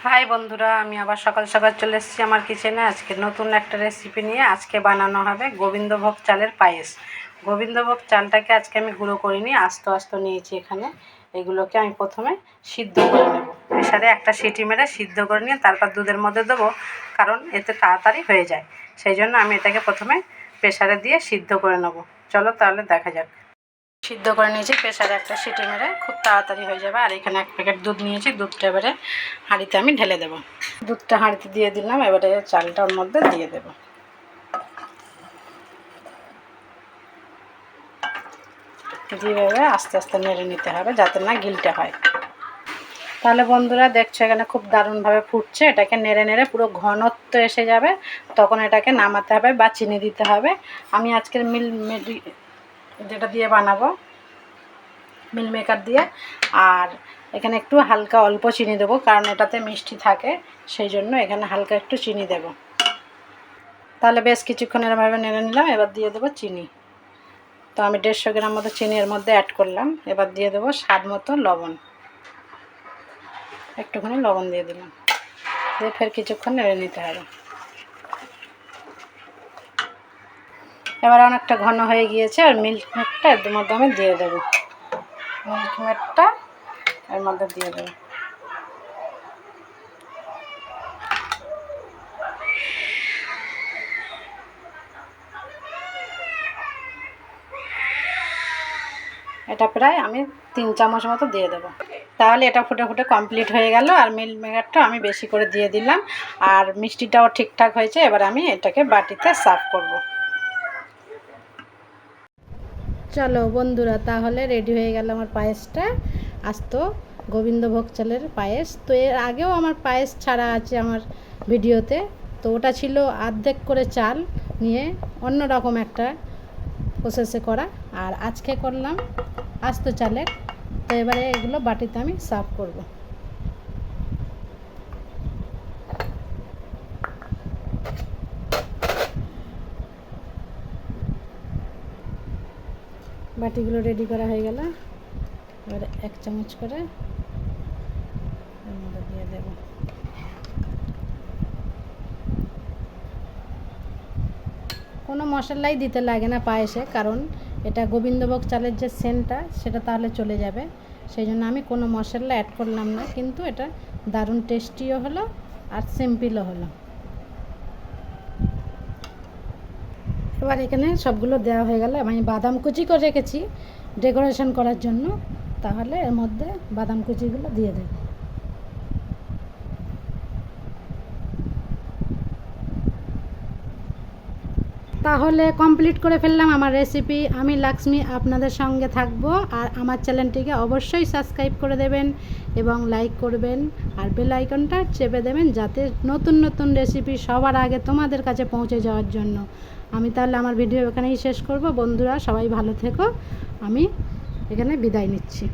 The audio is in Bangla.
হাই বন্ধুরা, আমি আবার সকাল সকাল চলে এসেছি আমার কিচেনে আজকে নতুন একটা রেসিপি নিয়ে আজকে বানানো হবে গোবিন্দভোগ চালের পায়েস। গোবিন্দভোগ চালটাকে আজকে আমি গুঁড়ো করিনি, আস্ত আস্ত নিয়েছি এখানে। এগুলোকে আমি প্রথমে সিদ্ধ করে নেব। প্রেশারে একটা সিটি মেরে সিদ্ধ করে নিয়ে তারপর দুধের মধ্যে দেবো, কারণ এতে তাড়াতাড়ি হয়ে যায়। সেই জন্য আমি এটাকে প্রথমে প্রেশারে দিয়ে সিদ্ধ করে নেব। চলো তাহলে দেখা যাক। সিদ্ধ করে নিয়েছি প্রেশারে একটা সিটি মেরে খুব তাড়াতাড়ি হয়ে যাবে। আর এখানে এক প্যাকেট দুধ নিয়েছি, দুধটা এবারে হাঁড়িতে আমি ঢেলে দেবো। দুধটা হাঁড়িতে দিয়ে দিলাম, এবারে চালটা ওর মধ্যে দিয়ে দেবো। দিয়ে আস্তে আস্তে নেড়ে নিতে হবে যাতে না গিলটা হয়। তাহলে বন্ধুরা দেখছ এখানে খুব দারুণভাবে ফুটছে, এটাকে নেড়ে নেড়ে পুরো ঘনত্ব এসে যাবে, তখন এটাকে নামাতে হবে বা চিনি দিতে হবে। আমি আজকের মিল যেটা দিয়ে বানাবো, মিল মেকার দিয়ে। আর এখানে একটু হালকা অল্প চিনি দেবো, কারণ এটাতে মিষ্টি থাকে, সেই জন্য এখানে হালকা একটু চিনি দেব। তাহলে বেশ কিছুক্ষণ এরমভাবে নেড়ে নিলাম, এবার দিয়ে দেবো চিনি। তো আমি দেড়শো গ্রাম মতো চিনি এর মধ্যে অ্যাড করলাম, এবার দিয়ে দেবো স্বাদ মতো লবণ। একটুখানি লবণ দিয়ে দিলাম। দিয়ে ফের কিছুক্ষণ নেড়ে নিতে হবে। এবার অনেকটা ঘন হয়ে গিয়েছে, আর মিল্ক মেডটা এর মধ্যে আমি দিয়ে দেবো। মিল্ক মেডটা এর মধ্যে দিয়ে দেবো। এটা প্রায় আমি তিন চামচ মতো দিয়ে দেবো। তাহলে এটা ফুটে ফুটে কমপ্লিট হয়ে গেল, আর মিল্ক মেকারটা আমি বেশি করে দিয়ে দিলাম। আর মিষ্টিটাও ঠিকঠাক হয়েছে, এবার আমি এটাকে বাটিতে সার্ভ করব। চলো, বন্ধুরা, তাহলে রেডি হয়ে গেল আমার পায়েসটা। আজ তো গোবিন্দভোগ চালের পায়েস। তো এর আগেও আমার পায়েস ছাড়া আছে আমার ভিডিওতে। তো ওটা ছিল আর্ধেক করে চাল নিয়ে অন্য রকম একটা প্রসেসে করা। আর আজকে করলাম আস্ত চালের। তো এবারে এগুলো বাটিতে আমি সার্ভ করব। বাটিগুলো রেডি করা হয়ে গেল। এবারে এক চামচ করে দিয়ে দেব। কোনো মশলাই দিতে লাগে না পায়েসে, কারণ এটা গোবিন্দভোগ চালের যে সেন্টটা সেটা তাহলে চলে যাবে। সেই জন্য আমি কোনো মশলা অ্যাড করলাম না, কিন্তু এটা দারুণ টেস্টিও হলো আর সিম্পলও হলো। এবার এখানে সবগুলো দেওয়া হয়ে গেল। আমি বাদাম কুচি করে রেখেছি ডেকোরেশন করার জন্য। তাহলে এর মধ্যে বাদাম কুচিগুলো দিয়ে দেব। তাহলে কমপ্লিট করে ফেললাম আমার রেসিপি আমি লাক্সমি আপনাদের সঙ্গে থাকব আর আমার চ্যানেলটিকে অবশ্যই সাবস্ক্রাইব করে দেবেন এবং লাইক করবেন আর বেল আইকনটা চেপে দেবেন যাতে নতুন নতুন রেসিপি সবার আগে তোমাদের কাছে পৌঁছে যাওয়ার জন্য। আমি তাহলে আমার ভিডিও এখানেই শেষ করব। বন্ধুরা, সবাই ভালো থেকো। আমি এখানে বিদায় নিচ্ছি।